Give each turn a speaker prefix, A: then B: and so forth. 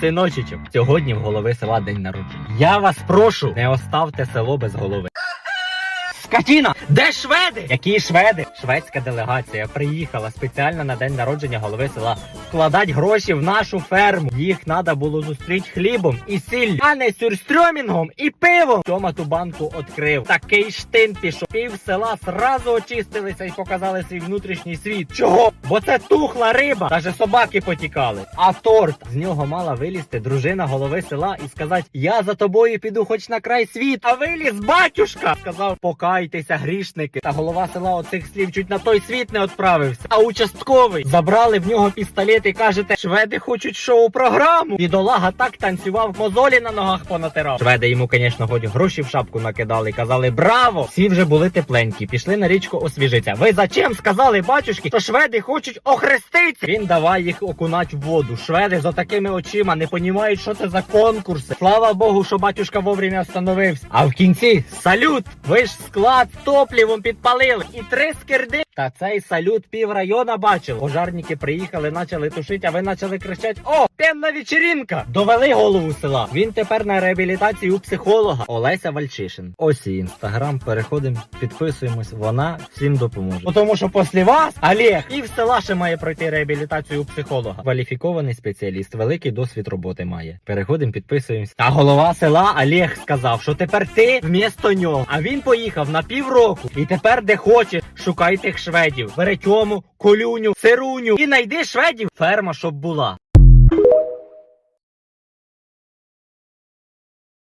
A: Синочичок, сьогодні в голови села день народження. Я вас прошу, не оставте село без голови. Скотіна! Де шведи? Які шведи? Шведська делегація приїхала спеціально на день народження голови села вкладати гроші в нашу ферму. Їх треба було зустріти хлібом і сіллю, а не сюрстрьомінгом і пивом. Тьома ту банку відкрив. Такий штин пішов. Пів села сразу очистилися і показали свій внутрішній світ. Чого? Бо це тухла риба. Даже собаки потікали. А торт з нього мала вилізти дружина голови села і сказати: Я за тобою піду хоч на край світу. А виліз батюшка. Сказав, покайтеся, грішники. Та голова села оцих слів чуть на той світ не відправився. А участковий забрали в нього пістолет і кажете, шведи хочуть шоу-програму. Бідолага так танцював, мозолі на ногах понатирав. Шведи йому, звісно, хоч гроші в шапку накидали. Казали браво! Всі вже були тепленькі, пішли на річку освіжитися. Ви зачем сказали батюшки, що шведи хочуть охреститися? Він давай їх окунать в воду. Шведи за такими очима не понімають, що це за конкурси. Слава Богу, що батюшка вовремя встановився. А в кінці салют! Ви ж склад топлівом підпалили. І три скирди. Та цей салют пів района бачив. Пожарники приїхали, почали тушити, а ви почали кричати: О, пенна вечеринка! Довели голову села. Він тепер на реабілітації у психолога Олеся Вальчишин. Ось і інстаграм. Переходимо, підписуємось. Вона всім допоможе. Бо Тому що після вас Олег і в села ще має пройти реабілітацію у психолога. Кваліфікований спеціаліст, великий досвід роботи має. Переходимо, підписуємось. Та голова села Олег сказав, що тепер ти вмісто нього. А він поїхав на півроку. І тепер, де хочеш, шукай тих шведів. Бери тьому, колюню, сируню і найди шведів. Ферма, щоб була.